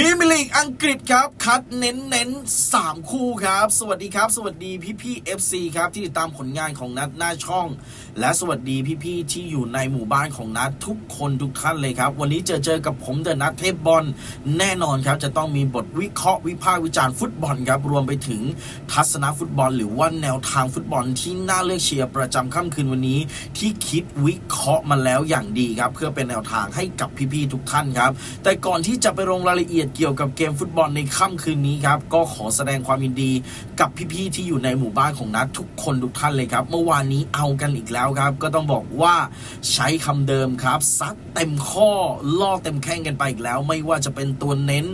พีเมลีกอังกฤษครับ คัดเน้นเน้นสามคู่ครับ สวัสดีครับ สวัสดีพี่พี่เอฟซีครับที่ติดตามผลงานของนัดหน้าช่อง และสวัสดีพี่พี่ๆที่อยู่ในหมู่บ้านของนัดทุกคนทุกท่านเลยครับ วันนี้เจอเจอกับผมเดอะนัดเทพบอลแน่นอนครับ จะต้องมีบทวิเคราะห์วิพากษ์วิจารณ์ฟุตบอลครับรวมไปถึงทัศนฟุตบอล หรือว่าแนวทางฟุตบอลที่น่าเลือกเชียร์ประจำค่ำคืนวันนี้ ที่คิดวิเคราะห์มาแล้วอย่างดีครับเพื่อเป็นแนวทางให้กับพี่ๆทุกท่านครับ แต่ก่อนที่จะไปลงรายละเอียดเกี่ยวกับเกมฟุตบอลในค่ำคืนนี้ครับก็ขอแสดงความยินดีกับพี่ๆที่อยู่ในหมู่บ้านของนัดทุกคนทุกท่านเลยครับ เมื่อวานนี้เอากันอีกแล้วครับ ก็ต้องบอกว่าใช้คำเดิมครับซัดเต็มข้อล่อเต็มแข้งกันไปอีกแล้ว ไม่ว่าจะเป็นตัวเน้น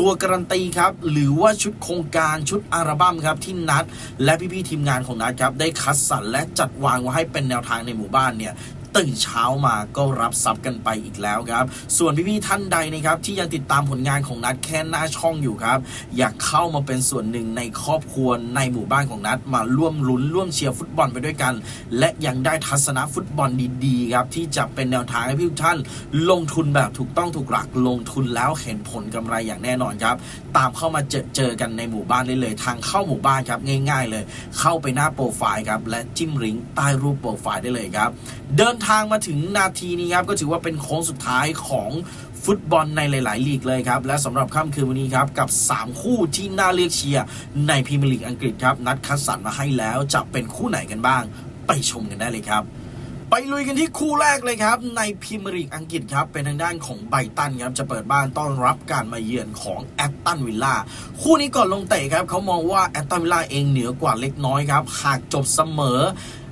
ตัวการันตีครับ หรือว่าชุดโครงการชุดอัลบั้มครับที่นัด และพี่ๆทีมงานของนัดครับได้คัดสรรและจัดวางไว้ให้เป็นแนวทางในหมู่บ้านเนี่ย ตื่นเช้ามาก็รับทรัพย์กันไปอีกแล้วครับ ส่วนพี่ๆท่านใดนะครับที่ยังติดตามผลงานของนัดแค่หน้าช่องอยู่ครับ อยากเข้ามาเป็นส่วนหนึ่งในครอบครัวในหมู่บ้านของนัดมาร่วมลุ้นร่วมเชียร์ฟุตบอลไปด้วยกัน และยังได้ทัศนะฟุตบอลดีๆครับที่จะเป็นแนวทางให้พี่ๆท่าน ลงทุนแบบถูกต้องถูกหลักลงทุนแล้วเห็นผลกำไรอย่างแน่นอนครับ ตามเข้ามาเจอเจอกันในหมู่บ้านได้เลย ทางเข้าหมู่บ้านครับง่าย ๆ เลย เข้าไปหน้าโปรไฟล์ครับและจิ้มลิงก์ใต้รูปโปรไฟล์ได้เลยครับเดินทางมาถึงนาทีนี้ครับก็ถือว่าเป็นโค้งสุดท้ายของฟุตบอลในหลาย ๆ ลีกเลยครับ และสำหรับค่ำคืนวันนี้ครับ กับ 3 คู่ที่น่าเลือกเชียร์ในพรีเมียร์ลีกอังกฤษครับ นัดคัดสรรมาให้แล้วจะเป็นคู่ไหนกันบ้าง ไปชมกันได้เลยครับ ไปลุยกันที่คู่แรกเลยครับ ในพรีเมียร์ลีกอังกฤษครับ เป็นทางด้านของไบตันครับ จะเปิดบ้านต้อนรับการมาเยือนของแอตตันวิลล่าคู่นี้ก่อนลงเตะครับเขามองว่าแอตตันวิลล่าเองเหนือกว่าเล็กน้อยครับหากจบเสมอ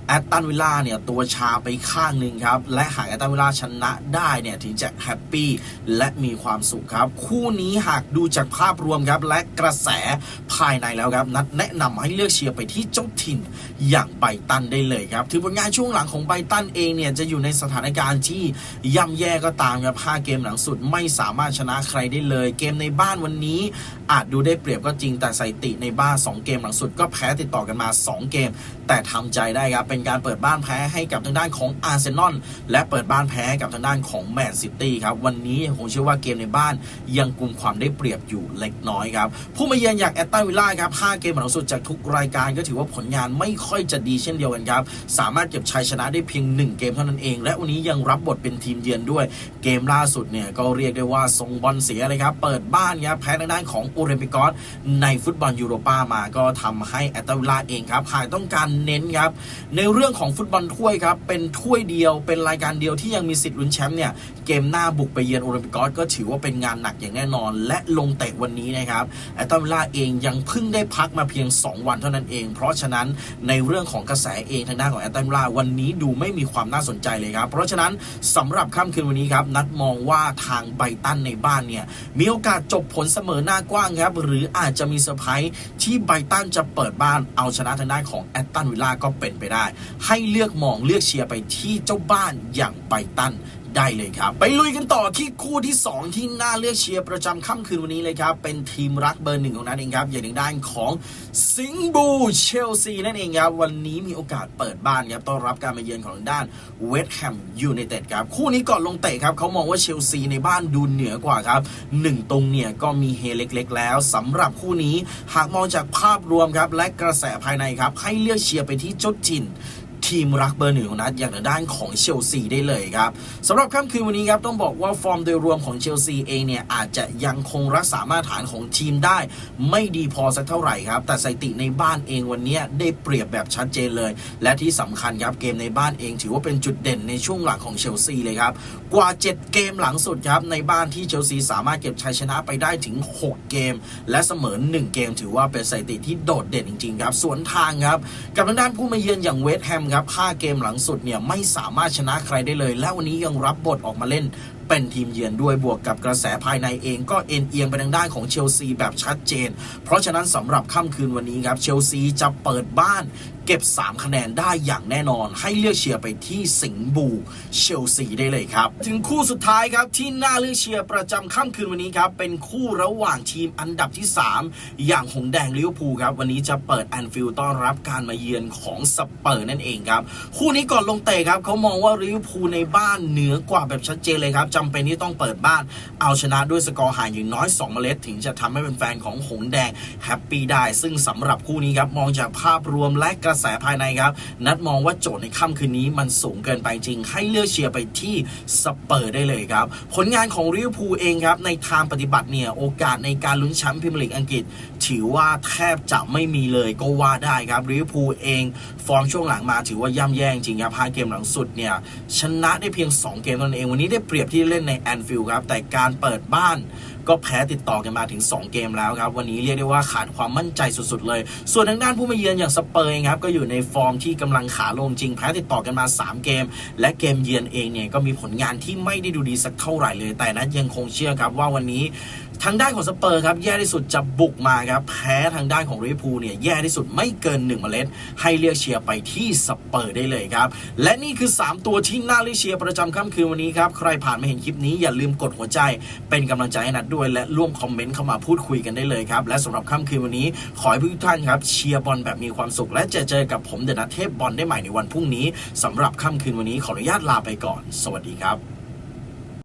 แอตตันวิลล่าเนี่ยตัวชาไปข้างหนึ่งครับ และหากแอตตันวิลล่าชนะได้เนี่ยถึงจะแฮปปี้และมีความสุขครับ คู่นี้หากดูจากภาพรวมครับ และกระแสภายในแล้วครับ นัดแนะนำให้เลือกเชียร์ไปที่เจ้าถิ่นอย่างไบตันได้เลยครับ ถือผลงานช่วงหลังของไบตันเองเนี่ยจะอยู่ในสถานการณ์ที่ย่ำแย่ก็ตามครับ5เกมหลังสุดไม่สามารถชนะใครได้เลย เกมในบ้านวันนี้อาจดูได้เปรียบก็จริงแต่สถิติในบ้าน 2 เกมหลังสุดก็แพ้ติดต่อกันมา 2 เกม แต่ทำใจได้ครับเป็นการเปิดบ้านแพ้ให้กับทางด้านของอาร์เซนอลและเปิดบ้านแพ้กับทางด้านของแมนซิตี้ครับวันนี้ผมเชื่อว่าเกมในบ้านยังกุมความได้เปรียบอยู่เล็กน้อยครับผู้มาเยือนอย่างแอตตันวิลล่าครับ5เกมหลังสุดจากทุกรายการก็ถือว่าผลงานไม่ค่อยจะดีเช่นเดียวกันครับสามารถเก็บชัยชนะได้เพียง 1 เกมเท่านั้นเอง และวันนี้ยังรับบทเป็นทีมเยือนด้วย เกมล่าสุดเนี่ยก็เรียกได้ว่าทรงบอลเสียเลยครับเปิดบ้านครับแพ้ทางด้านของโอเรปิกอสในฟุตบอลยูโรปามาก็ทำให้แอตตาวิลล่าเองครับหากต้องการเน้นครับในเรื่องของฟุตบอลถ้วยครับ เป็นถ้วยเดียวเป็นรายการเดียวที่ยังมีสิทธิ์ลุ้นแชมป์เนี่ยเกมหน้าบุกไปเยือนโอลิมปิกอสก็ถือว่าเป็นงานหนักอย่างแน่นอน และลงเตะวันนี้นะครับแอตตาวิลล่าเองยังเพิ่งได้พักมาเพียง 2 วันเท่านั้นเอง เพราะฉะนั้นในเรื่องของกระแสเองทางด้านของแอตตาวิลล่าวันนี้ดูไม่มีความน่าสนใจเลยครับ เพราะฉะนั้นสำหรับค่ำคืนวันนี้ครับนัดมองว่าทางไบตันในบ้านเนี่ยมีโอกาสจบผลเสมอหน้ากว้างครับหรืออาจจะมีเซอร์ไพรส์ที่ไบตันจะเปิดบ้านเอาชนะทางด้านของแอตตันวิลล่าก็เป็นไปได้ให้เลือกมองเลือกเชียร์ไปที่เจ้าบ้านอย่างไบตัน ได้เลยครับ ไปลุยกันต่อที่คู่ที่ 2 ที่น่าเลือกเชียร์ประจำค่ำคืนวันนี้เลยครับ เป็นทีมรักเบอร์หนึ่งของนั้นเองครับ อย่างทางด้านของสิงห์บูเชลซีนั่นเองครับ วันนี้มีโอกาสเปิดบ้านครับต้อนรับการมาเยือนของด้านเวสต์แฮมยูไนเต็ดครับ คู่นี้ก่อนลงเตะครับเขามองว่าเชลซีในบ้านดูเหนือกว่าครับหนึ่งตรงเนี่ยก็มีเฮเล็กๆ แล้วสำหรับคู่นี้หากมองจากภาพรวมครับและกระแสภายในครับให้เลือกเชียร์ไปที่เจ้าถิ่น ทีมรักเบอร์หนึ่งของนัดอย่างด้านของเชลซีได้เลยครับสำหรับค่ำคืนวันนี้ครับต้องบอกว่าฟอร์มโดยรวมของเชลซีเองเนี่ยอาจจะยังคงรักษามาตรฐานของทีมได้ ไม่ดีพอสักเท่าไหร่ครับ แต่สถิติในบ้านเองวันนี้ได้เปรียบแบบชัดเจนเลย และที่สำคัญครับเกมในบ้านเองถือว่าเป็นจุดเด่นในช่วงหลังของเชลซีเลยครับกว่า 7 เกมหลังสุดครับ ในบ้านที่เชลซีสามารถเก็บชัยชนะไปได้ถึง 6 เกม และเสมอ 1 เกมถือว่าเป็นสถิติที่โดดเด่นจริงๆครับ สวนทางครับ กับทางด้านผู้มาเยือนอย่างเวสต์แฮมครับ 5 เกมหลังสุดเนี่ยไม่สามารถชนะใครได้เลย และวันนี้ยังรับบทออกมาเล่น เป็นทีมเยือนด้วยบวกกับกระแสภายในเองก็เอ็นเอียงไปทางด้านของเชลซีแบบชัดเจน เพราะฉะนั้นสำหรับค่ำคืนวันนี้ครับเชลซีจะเปิดบ้านเก็บ 3 คะแนนได้อย่างแน่นอน ให้เลือกเชียร์ไปที่สิงห์บูเชลซีได้เลยครับ ถึงคู่สุดท้ายครับที่น่าเลือกเชียร์ประจำค่ำคืนวันนี้ครับ เป็นคู่ระหว่างทีมอันดับที่ 3 อย่างหงแดงลิเวอร์พูลครับ วันนี้จะเปิดแอนฟิลด์ต้อนรับการมาเยือนของสเปอร์นั่นเองครับ คู่นี้ก่อนลงเตะครับเขามองว่าลิเวอร์พูลในบ้านเหนือกว่าแบบชัดเจนเลยครับจะจำเป็นที่ต้องเปิดบ้านเอาชนะด้วยสกอร์ห่างอย่างน้อย 2 เมล็ด ถึงจะทำให้เป็นแฟนของหงแดงแฮปปี้ได้ ซึ่งสำหรับคู่นี้ครับ มองจากภาพรวมและกระแสภายในครับ นัดมองว่าโจทย์ในค่ำคืนนี้มันสูงเกินไปจริง ให้เลือกเชียร์ไปที่สเปอร์ได้เลยครับ ผลงานของลิเวอร์พูลเองครับ ในทางปฏิบัติเนี่ยโอกาสในการลุ้นแชมป์พรีเมียร์ลีกอังกฤษ ถือว่าแทบจะไม่มีเลยก็ว่าได้ครับลิเวอร์พูลเอง ฟอร์มช่วงหลังมาถือว่าย่ำแย่จริงครับห้าเกมหลังสุดเนี่ยชนะได้เพียง 2 เกมนั้นเองวันนี้ได้เปรียบที่เล่นในแอนฟิลด์ครับ แต่การเปิดบ้านก็แพ้ติดต่อกันมาถึง 2 เกมแล้วครับ วันนี้เรียกได้ว่าขาดความมั่นใจสุดๆเลย ส่วนทางด้านผู้มาเยือนอย่างสเปอร์เองครับก็อยู่ในฟอร์มที่กำลังขาลงจริงแพ้ติดต่อกันมา 3 เกม และเกมเยือนเองเนี่ยก็มีผลงานที่ไม่ได้ดูดีสักเท่าไหร่เลย แต่นั้นยังคงเชื่อครับว่าวันนี้ทางด้านของสเปอร์ครับแย่ที่สุดจะบุกมาครับแพ้ทางด้านของลิเวอร์พูลเนี่ยแย่ที่สุดไม่เกิน1เมล็ด ให้เลือกเชียร์ไปที่สเปอร์ได้เลยครับและนี่คือ 3 ตัวที่น่าเลือกเชียร์ประจำค่ำคืนวันนี้ครับใครผ่านมาเห็นคลิปนี้อย่าลืมกดหัวใจ เป็นกำลังใจให้นัดด้วย และร่วมคอมเมนต์เข้ามาพูดคุยกันได้เลยครับ และสำหรับค่ำคืนวันนี้ ขอให้ทุกท่านครับเชียร์บอลแบบมีความสุข และเจอเจอกับผมเดนัทเทพบอลได้ใหม่ในวันพรุ่งนี้สำหรับค่ำคืนวันนี้ขออนุญาตลาไปก่อน สวัสดีครับ